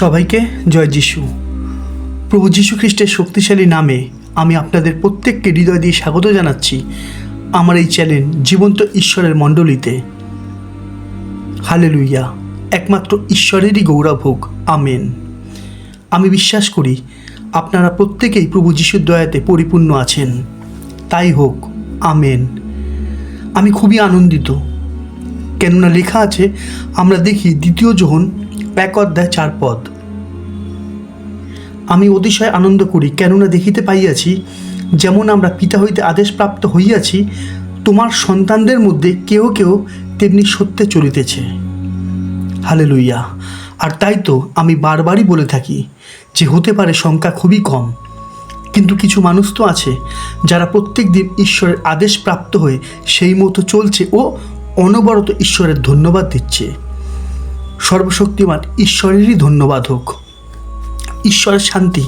সবাইকে জয় যিশু। প্রভু যীশু খ্রিস্টের শক্তিশালী নামে আমি আপনাদের প্রত্যেককে হৃদয় দিয়ে স্বাগত জানাচ্ছি আমার এই চ্যানেল জীবন্ত ঈশ্বরের মণ্ডলীতে। হালে লুইয়া একমাত্র ঈশ্বরেরই গৌরব হোক আমেন। আমি বিশ্বাস করি আপনারা প্রত্যেকেই প্রভু যিশুর দয়াতে পরিপূর্ণ আছেন। তাই হোক, আমেন। আমি খুবই আনন্দিত। কেননা লেখা আছে, আমরা দেখি দ্বিতীয় যোহন এক অধ্যায় চার পদ আমি অতিশয় আনন্দ করি, কেননা দেখিতে পাইয়াছি, যেমন আমরা পিতা হইতে আদেশপ্রাপ্ত হইয়াছি, তোমার সন্তানদের মধ্যে কেউ কেউ তেমনি সত্যে চলিতেছে। হালে লইয়া আর তাই তো আমি বারবারই বলে থাকি যে হতে পারে সংখ্যা খুবই কম, কিন্তু কিছু মানুষ তো আছে যারা প্রত্যেক দিন ঈশ্বরের আদেশ প্রাপ্ত হয়ে সেই মতো চলছে ও অনবরত ঈশ্বরের ধন্যবাদ দিচ্ছে। সর্বশক্তিমান ঈশ্বরেরই ধন্যবাদ হোক। ঈশ্বরের শান্তি,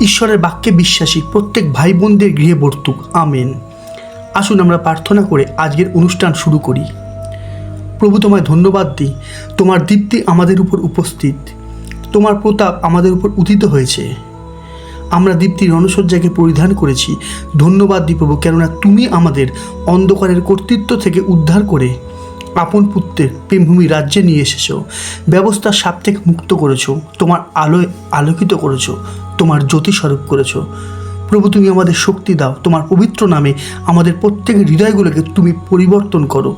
ঈশ্বরের বাক্যে বিশ্বাসী প্রত্যেক ভাই বোনদের গৃহে বর্তুক, আমেন। আসুন আমরা প্রার্থনা করে আজকের অনুষ্ঠান শুরু করি। প্রভু তোমায় ধন্যবাদ দিই, তোমার দীপ্তি আমাদের উপর উপস্থিত, তোমার প্রতাপ আমাদের উপর উদিত হয়েছে। আমরা দীপ্তির রণসজ্জাকে পরিধান করেছি। ধন্যবাদ দিই প্রভু, কেননা তুমি আমাদের অন্ধকারের কর্তৃত্ব থেকে উদ্ধার করে আপন পুত্রের প্রেমভূমি রাজ্যে নিয়ে এসেছ। ব্যবস্থার সাপ থেকে মুক্ত করেছ, তোমার আলোয় আলোকিত করেছ, তোমার জ্যোতি স্বরূপ করেছ। প্রভু, তুমি আমাদের শক্তি দাও, তোমার পবিত্র নামে আমাদের প্রত্যেকের হৃদয়গুলোকে তুমি পরিবর্তন করো।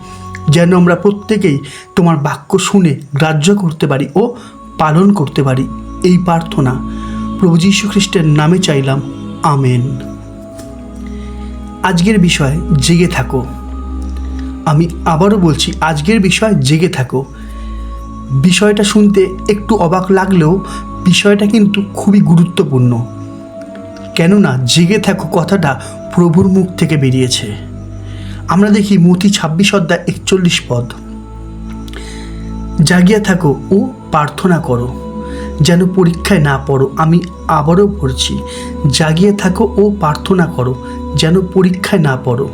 যেন আমরা প্রত্যেকেই তোমার বাক্য শুনে গ্রাহ্য করতে পারি ও পালন করতে পারি এই প্রার্থনা। প্রভু যীশু খ্রিস্টের নামে চাইলাম, আমেন। আজকের বিষয়, জেগে থাকো। আমি আবারও বলছি, আজকের বিষয় জেগে থাকো। বিষয়টা শুনতে একটু অবাক লাগলেও বিষয়টা কিন্তু খুবই গুরুত্বপূর্ণ। কেননা জেগে থাকো কথাটা প্রভুর মুখ থেকে বেরিয়েছে। আমরা দেখি মতি ছাব্বিশ অধ্যায় একচল্লিশ পদ। জাগিয়া থাকো ও প্রার্থনা করো। যেন পরীক্ষায় না পড়ো, আমি আবারও পড়ছি জাগিয়ে থাকো ও প্রার্থনা করো, যেন পরীক্ষায় না পড়ো।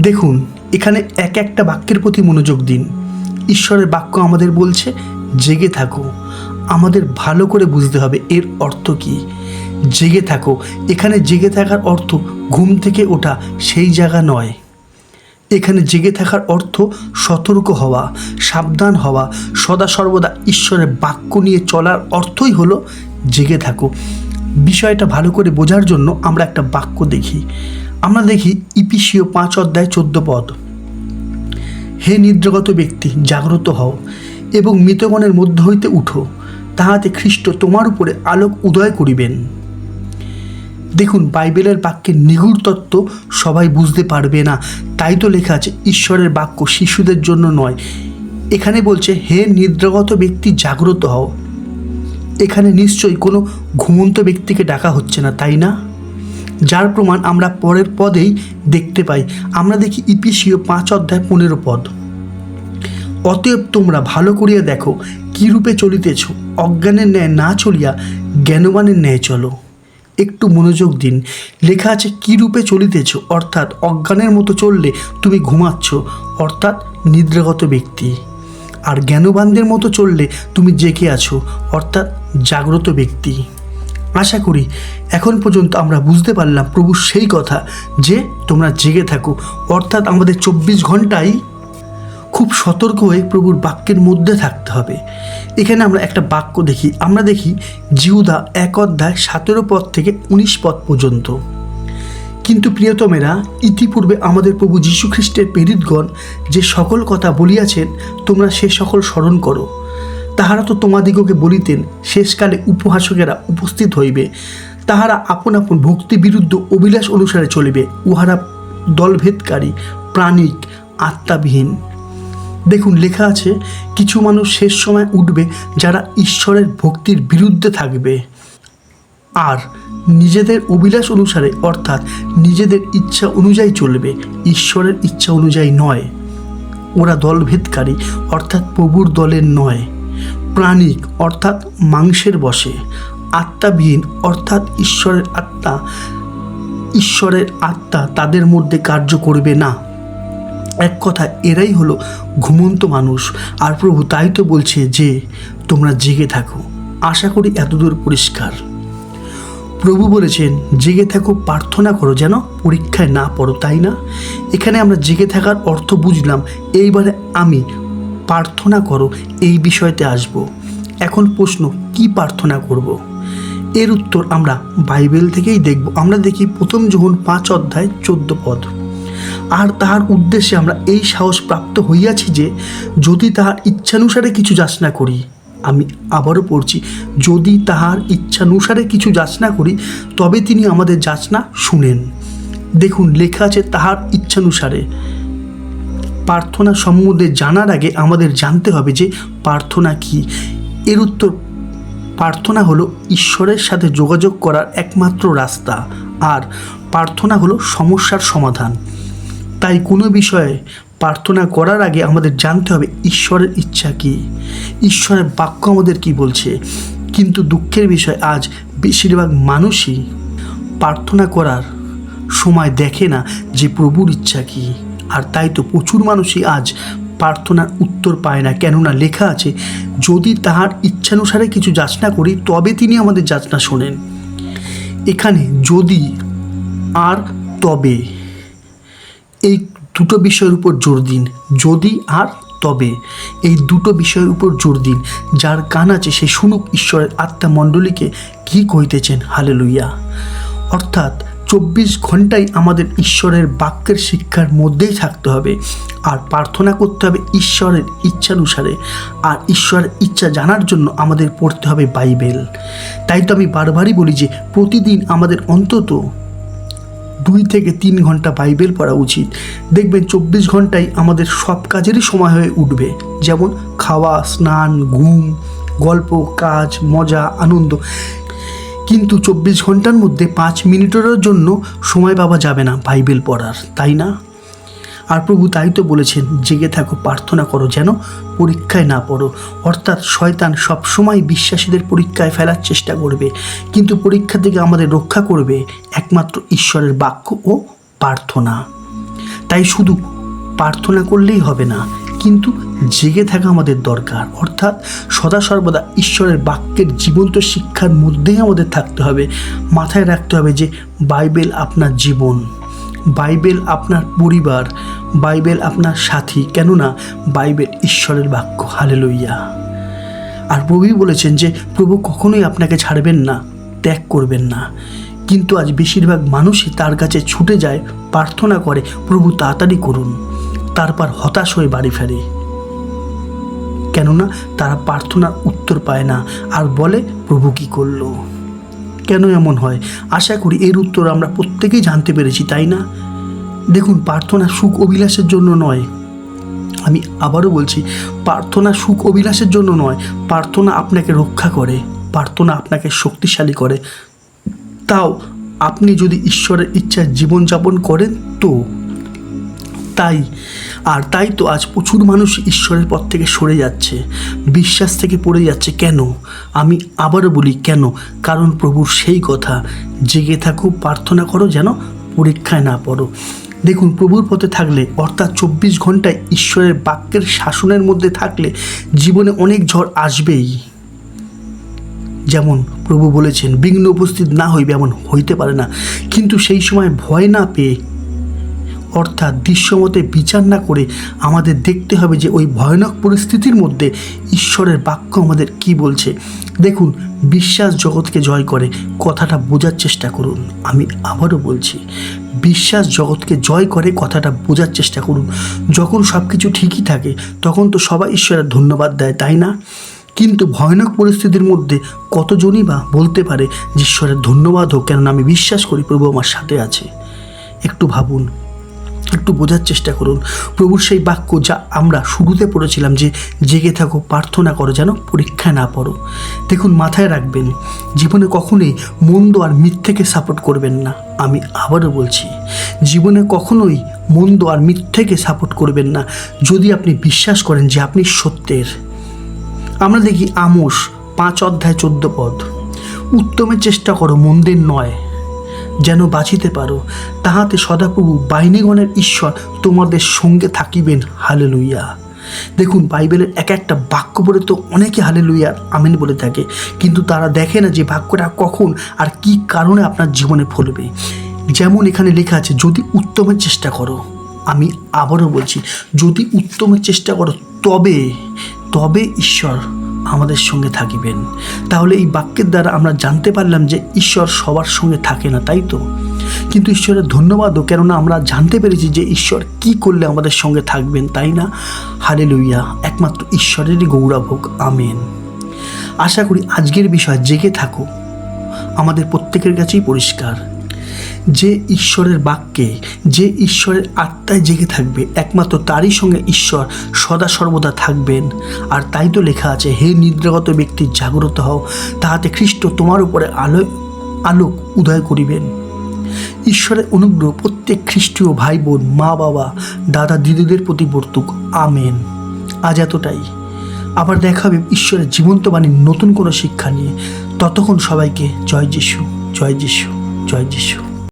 দেখুন এখানে এক একটা বাক্যের প্রতি মনোযোগ দিন। ঈশ্বরের বাক্য আমাদের বলছে, জেগে থাকো। আমাদের ভালো করে বুঝতে হবে এর অর্থ কী। জেগে থাকো। এখানে জেগে থাকার অর্থ ঘুম থেকে ওঠা সেই জায়গা নয়। এখানে জেগে থাকার অর্থ সতর্ক হওয়া, সাবধান হওয়া। সদা সর্বদা ঈশ্বরের বাক্য নিয়ে চলার অর্থই হলো, জেগে থাকো। বিষয়টা ভালো করে বোঝার জন্য আমরা একটা বাক্য দেখি। আমরা দেখি ইপিসিও পাঁচ অধ্যায় চোদ্দ পদ। হে নিদ্রাগত ব্যক্তি, জাগ্রত হও এবং মৃতগণের মধ্য হইতে উঠো। তাহাতে খ্রিস্ট তোমার উপরে আলোক উদয় করিবেন। দেখুন, বাইবেলের বাক্যের নিগুড় তত্ত্ব সবাই বুঝতে পারবে না। তাই তো লেখা আছে, ঈশ্বরের বাক্য শিশুদের জন্য নয়। এখানে বলছে, হে নিদ্রাগত ব্যক্তি, জাগ্রত হও। এখানে নিশ্চয়ই কোনো ঘুমন্ত ব্যক্তিকে ডাকা হচ্ছে না, তাই না? যার প্রমাণ আমরা পরের পদেই দেখতে পাই। আমরা দেখি ইপিসিও পাঁচ অধ্যায় পনেরো পদ। অতএব তোমরা ভালো করিয়া দেখো কী রূপে চলিতেছ? অজ্ঞানের ন্যায় না চলিয়া জ্ঞানবানের ন্যায় চলো। একটু মনোযোগ দিন। লেখা আছে কী রূপে চলিতেছ? অর্থাৎ অজ্ঞানের মতো চললে তুমি ঘুমাচ্ছ, অর্থাৎ নিদ্রাগত ব্যক্তি। আর জ্ঞানবানদের মতো চললে তুমি জেগে আছো, অর্থাৎ জাগ্রত ব্যক্তি। আশা করি এখন পর্যন্ত আমরা বুঝতে পারলাম প্রভু সেই কথা যে তোমরা জেগে থাকো। অর্থাৎ আমাদের চব্বিশ ঘন্টাই খুব সতর্ক হয়ে প্রভুর বাক্যের মধ্যে থাকতে হবে। এখানে আমরা একটা বাক্য দেখি। আমরা দেখি জিহুদা এক অধ্যায় সতেরো পদ থেকে উনিশ পদ পর্যন্ত। কিন্তু প্রিয়তমেরা, ইতিপূর্বে আমাদের প্রভু যীশু খ্রিস্টের প্রেরিতগণ যে সকল কথা বলিয়াছেন, তোমরা সে সকল স্মরণ করো। তাহারা তো তোমাদিগকে বলিতেন, শেষকালে উপহাসকেরা উপস্থিত হইবে। তাহারা আপন আপন ভক্তি বিরুদ্ধ অভিলাষ অনুসারে চলিবে। উহারা দলভেদকারী, প্রাণিক, আত্মাবিহীন। দেখুন, লেখা আছে, কিছু মানুষ শেষ সময় উঠবে যারা ঈশ্বরের ভক্তির বিরুদ্ধে থাকবে। আর নিজেদের অভিলাষ অনুসারে, অর্থাৎ নিজেদের ইচ্ছা অনুযায়ী চলবে। ঈশ্বরের ইচ্ছা অনুযায়ী নয়। ওরা দলভেদকারী, অর্থাৎ প্রভুর দলের নয়। প্রাণিক অর্থাৎ মাংসের বসে, আত্মাবিহীন অর্থাৎ ঈশ্বরের আত্মা ঈশ্বরের আত্মা তাদের মধ্যে কার্য করবে না। এক কথা এরাই হলো ঘুমন্ত মানুষ। আর প্রভু তাই তো বলছে যে, তোমরা জেগে থাকো। আশা করি এতদূর পরিষ্কার। প্রভু বলেছেন, জেগে থাকো, প্রার্থনা করো যেন পরীক্ষায় না পড়ো, তাই না? এখানে আমরা জেগে থাকার অর্থ বুঝলাম, এইবারে আমি প্রার্থনা করো, এই বিষয়তে আসব। এখন প্রশ্ন, কি প্রার্থনা করব। এর উত্তর আমরা বাইবেল থেকেই দেখব। আমরা দেখি প্রথম যখন পাঁচ অধ্যায় চোদ্দ পদ। আর তাহার উদ্দেশ্যে আমরা এই সাহস প্রাপ্ত হইয়াছি যে, যদি তাহার ইচ্ছানুসারে কিছু যাচনা করি, আমি আবারও পড়ছি, যদি তাহার ইচ্ছানুসারে কিছু যাচনা করি, তবে তিনি আমাদের যাচনা শুনেন। দেখুন, লেখা আছে তাহার ইচ্ছানুসারে। প্রার্থনা সম্বন্ধে জানার আগে আমাদের জানতে হবে যে প্রার্থনা কি? এর উত্তর, প্রার্থনা হলো ঈশ্বরের সাথে যোগাযোগ করার একমাত্র রাস্তা। আর প্রার্থনা হলো সমস্যার সমাধান। তাই কোনো বিষয়ে প্রার্থনা করার আগে আমাদের জানতে হবে ঈশ্বরের ইচ্ছা কী? ঈশ্বরের বাক্য আমাদের কি বলছে? কিন্তু দুঃখের বিষয়, আজ বেশিরভাগ মানুষই প্রার্থনা করার সময় দেখে না যে প্রভুর ইচ্ছা কী। আর তাই তো প্রচুর মানুষই আজ প্রার্থনার উত্তর পায় না। কেননা লেখা আছে, যদি তাহার ইচ্ছানুসারে কিছু যাচনা করি, তবে তিনি আমাদের যাচনা শোনেন। এখানে যদি আর তবে এই দুটো বিষয়ের উপর জোর দিন। যদি আর তবে এই দুটো বিষয়ের উপর জোর দিন। যার কান আছে, সে শুনুক ঈশ্বরের আত্মা মণ্ডলীকে কী কইতেছেন হালে লইয়া অর্থাৎ চব্বিশ ঘন্টাই আমাদের ঈশ্বরের বাক্যের শিক্ষার মধ্যেই থাকতে হবে। আর প্রার্থনা করতে হবে ঈশ্বরের ইচ্ছানুসারে। আর ঈশ্বরের ইচ্ছা জানার জন্য আমাদের পড়তে হবে বাইবেল। তাই তো আমি বারবারই বলি যে, প্রতিদিন আমাদের অন্তত দুই থেকে তিন ঘণ্টা বাইবেল পড়া উচিত। দেখবেন চব্বিশ ঘন্টায় আমাদের সব কাজেরই সময় হয়ে উঠবে। যেমন খাওয়া, স্নান, ঘুম, গল্প, কাজ, মজা, আনন্দ। কিন্তু চব্বিশ ঘণ্টার মধ্যে পাঁচ মিনিটেরও জন্য সময় পাওয়া যাবে না বাইবেল পড়ার, তাই না? আর প্রভু তাই তো বলেছেন, জেগে থাকো, প্রার্থনা করো যেন পরীক্ষায় না পড়ো। অর্থাৎ শয়তান সবসময় বিশ্বাসীদের পরীক্ষায় ফেলার চেষ্টা করবে, কিন্তু পরীক্ষা থেকে আমাদের রক্ষা করবে একমাত্র ঈশ্বরের বাক্য ও প্রার্থনা। তাই শুধু প্রার্থনা করলেই হবে না, কিন্তু জেগে থাকা আমাদের দরকার। অর্থাৎ সদা সর্বদা ঈশ্বরের বাক্যের জীবন্ত শিক্ষার মধ্যেই আমাদের থাকতে হবে। মাথায় রাখতে হবে যে বাইবেল আপনার জীবন, বাইবেল আপনার পরিবার, বাইবেল আপনার সাথী। কেননা বাইবেল ঈশ্বরের বাক্য। হালে লইয়া আর প্রভুই বলেছেন যে, প্রভু কখনোই আপনাকে ছাড়বেন না, ত্যাগ করবেন না। কিন্তু আজ বেশিরভাগ মানুষই তার কাছে ছুটে যায়, প্রার্থনা করে, প্রভু, তাড়াতাড়ি করুন। তারপর হতাশ হয়ে বাড়ি ফেরে। কেননা তারা প্রার্থনার উত্তর পায় না। আর বলে, প্রভু কি করল? কেন এমন হয়? আশা করি এর উত্তর আমরা প্রত্যেকেই জানতে পেরেছি, তাই না? দেখুন, প্রার্থনা সুখ অভিলাষের জন্য নয়। আমি আবারও বলছি, প্রার্থনা সুখ অভিলাষের জন্য নয়। প্রার্থনা আপনাকে রক্ষা করে, প্রার্থনা আপনাকে শক্তিশালী করে। তাও আপনি যদি ঈশ্বরের ইচ্ছায় জীবনযাপন করেন তো? তাই আর তাই তো আজ প্রচুর মানুষ ঈশ্বরের পথ থেকে সরে যাচ্ছে। বিশ্বাস থেকে পড়ে যাচ্ছে, কেন? আমি আবারও বলি, কেন? কারণ প্রভুর সেই কথা, জেগে থাকো, প্রার্থনা করো যেন পরীক্ষায় না পড়ো। দেখুন, প্রভুর পথে থাকলে, অর্থাৎ চব্বিশ ঘন্টায় ঈশ্বরের বাক্যের শাসনের মধ্যে থাকলে জীবনে অনেক ঝড় আসবেই। যেমন প্রভু বলেছেন, বিঘ্ন উপস্থিত না হইবে এমন হইতে পারে না। কিন্তু সেই সময় ভয় না পেয়ে অর্থাৎ দৃশ্যমতে বিচার না করে আমাদের দেখতে হবে যে ওই ভয়ানক পরিস্থিতির মধ্যে ঈশ্বরের বাক্য আমাদের কি বলছে। দেখুন, বিশ্বাস জগৎকে জয় করে, কথাটা বোঝার চেষ্টা করুন, আমি আবারও বলছি, বিশ্বাস জগৎকে জয় করে, কথাটা বোঝার চেষ্টা করুন। যখন সব কিছু ঠিকই থাকে, তখন তো সবাই ঈশ্বরের ধন্যবাদ দেয়, তাই না? কিন্তু ভয়ানক পরিস্থিতির মধ্যে কতজনই বা বলতে পারে যে ঈশ্বরের ধন্যবাদ হোক, কেননা আমি বিশ্বাস করি প্রভু আমার সাথে আছে। একটু ভাবুন একটু বোঝার চেষ্টা করুন। প্রভুর সেই বাক্য যা আমরা শুরুতে পড়েছিলাম যে, জেগে থাকো, প্রার্থনা করো যেন পরীক্ষায় না পড়ো। দেখুন, মাথায় রাখবেন, জীবনে কখনোই মন্দ আর মিথ্যেকে সাপোর্ট করবেন না। আমি আবারও বলছি, জীবনে কখনোই মন্দ আর মিথ্যেকে সাপোর্ট করবেন না, যদি আপনি বিশ্বাস করেন যে আপনি সত্যের। আমরা দেখি, আমোস, পাঁচ অধ্যায় চোদ্দ পদ। উত্তমের চেষ্টা করো, মন্দির নয়। যেন বাঁচিতে পারো, তাহাতে সদাপ্রভু বাহিনীগণের ঈশ্বর তোমাদের সঙ্গে থাকিবেন। হালেলুইয়া দেখুন, বাইবেলের এক একটা বাক্য বলে তো অনেকে হালে লুইয়ার আমেন বলে থাকে, কিন্তু তারা দেখে না যে বাক্যটা কখন আর কি কারণে আপনার জীবনে ফলবে। যেমন এখানে লেখা আছে, যদি উত্তমের চেষ্টা করো। আমি আবারও বলছি, যদি উত্তমের চেষ্টা করো, তবে তবে ঈশ্বর আমাদের সঙ্গে থাকিবেন। তাহলে এই বাক্যের দ্বারা আমরা জানতে পারলাম যে ঈশ্বর সবার সঙ্গে থাকে না, তাই তো? কিন্তু ঈশ্বরের ধন্যবাদও, কেননা আমরা জানতে পেরেছি যে ঈশ্বর কি করলে আমাদের সঙ্গে থাকবেন, তাই না? হারে লইয়া একমাত্র ঈশ্বরেরই গৌরব হোক, আমেন। আশা করি আজকের বিষয় জেগে থাকো আমাদের প্রত্যেকের কাছেই পরিষ্কার। যে ঈশ্বরের বাক্যে, যে ঈশ্বরের আত্মায় জেগে থাকবে, একমাত্র তারই সঙ্গে ঈশ্বর সদা সর্বদা থাকবেন। আর তাই তো লেখা আছে, হে নিদ্রাগত ব্যক্তি, জাগ্রত হও, তাহাতে খ্রিস্ট তোমার উপরে আলো আলোক উদয় করিবেন। ঈশ্বরের অনুগ্রহ প্রত্যেক খ্রিস্টীয় ভাই বোন মা বাবা, দাদা দিদিদের প্রতি বর্তুক। আমেন। আজ এতটাই। আবার দেখা হবে ঈশ্বরের জীবন্ত বাণীর নতুন কোনো শিক্ষা নিয়ে। ততক্ষণ সবাইকে জয় যিশু জয় যিশু জয় যিশু।